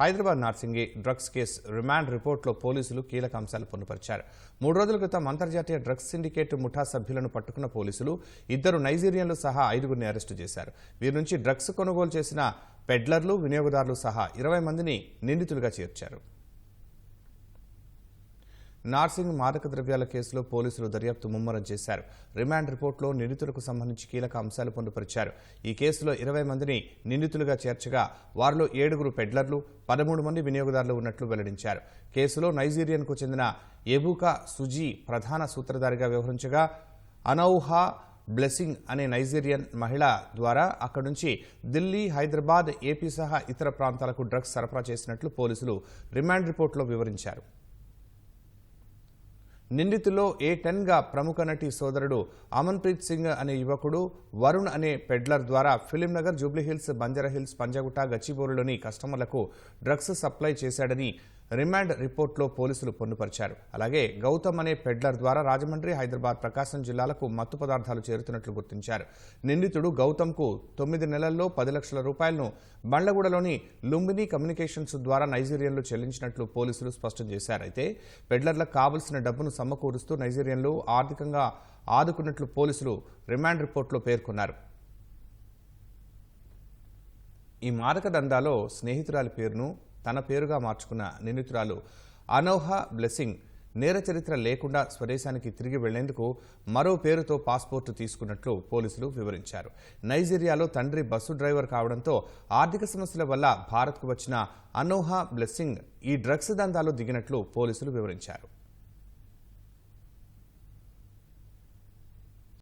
Hyderabad Narsingi drugs case remand రిపోర్ట్లో పోలీసులు కీలక అంశాలు పొందుపరిచారు. మూడు రోజుల క్రితం అంతర్జాతీయ డ్రగ్స్ సిండికేట్ ముఠా సభ్యులను పట్టుకున్న పోలీసులు ఇద్దరు నైజీరియన్లు సహా ఐదుగురిని అరెస్టు చేశారు. వీరి నుంచి డ్రగ్స్ కొనుగోలు చేసిన పెడ్లర్లు వినియోగదారులు సహా ఇరవై మందిని నిందితులుగా చేర్చారు. నార్సింగ్ మాదక ద్రవ్యాల కేసులో పోలీసులు దర్యాప్తు ముమ్మరం చేశారు. రిమాండ్ రిపోర్టులో నిందితులకు సంబంధించి కీలక అంశాలు పొందుపరిచారు. ఈ కేసులో ఇరవై మందిని నిందితులుగా చేర్చగా వారిలో ఏడుగురు పెడ్లర్లు పదమూడు మంది వినియోగదారులు ఉన్నట్లు వెల్లడించారు. కేసులో నైజీరియన్కు చెందిన ఎబుకా సుజీ ప్రధాన సూత్రధారిగా వ్యవహరించగా అనౌహా బ్లెస్సింగ్ అనే నైజీరియన్ మహిళ ద్వారా అక్కడి నుంచి దిల్లీ హైదరాబాద్ ఏపీ సహా ఇతర ప్రాంతాలకు డ్రగ్స్ సరఫరా చేసినట్లు పోలీసులు రిమాండ్ రిపోర్టులో వివరించారు. నిందితుల్లో ఏ టెన్గా ప్రముఖ నటి సోదరుడు అమన్ప్రీత్ సింగ్ అనే యువకుడు వరుణ్ అనే పెడ్లర్ ద్వారా ఫిలింనగర్ జూబ్లీహిల్స్ బంజారాహిల్స్ పంజాగుట్ట గచ్చిబోరులోని కస్టమర్లకు డ్రగ్స్ సప్లై చేశాడని రిమాండ్ రిపోర్ట్లో పోలీసులు పొందుపరిచారు. అలాగే గౌతమ్ అనే పెడ్లర్ ద్వారా రాజమండ్రి హైదరాబాద్ ప్రకాశం జిల్లాలకు మత్తు పదార్థాలు చేరుతున్నట్లు గుర్తించారు. నిందితుడు గౌతమ్కు తొమ్మిది నెలల్లో పది లక్షల రూపాయలను బండ్లగూడలోని లుంబిని కమ్యూనికేషన్స్ ద్వారా నైజీరియన్లో చెల్లించినట్లు పోలీసులు స్పష్టం చేశారు. అయితే పెడ్లర్లకు కావలసిన డబ్బును సమకూరుస్తూ నైజీరియన్లు ఆర్థికంగా ఆదుకున్నట్లు పోలీసులు రిమాండ్ రిపోర్టులో పేర్కొన్నారు. ఈ మాదక దందాలో స్నేహితురాలి పేరును తన పేరుగా మార్చుకున్న నిందితురాలు అనోహా బ్లెస్సింగ్ నేర చరిత్ర లేకుండా స్వదేశానికి తిరిగి వెళ్ళేందుకు మరో పేరుతో పాస్పోర్టు తీసుకున్నట్లు పోలీసులు వివరించారు. నైజీరియాలో తండ్రి బస్సు డ్రైవర్ కావడంతో ఆర్థిక సమస్యల వల్ల భారత్కు వచ్చిన అనోహా బ్లెస్సింగ్ ఈ డ్రగ్స్ దందాలో దిగినట్లు పోలీసులు వివరించారు.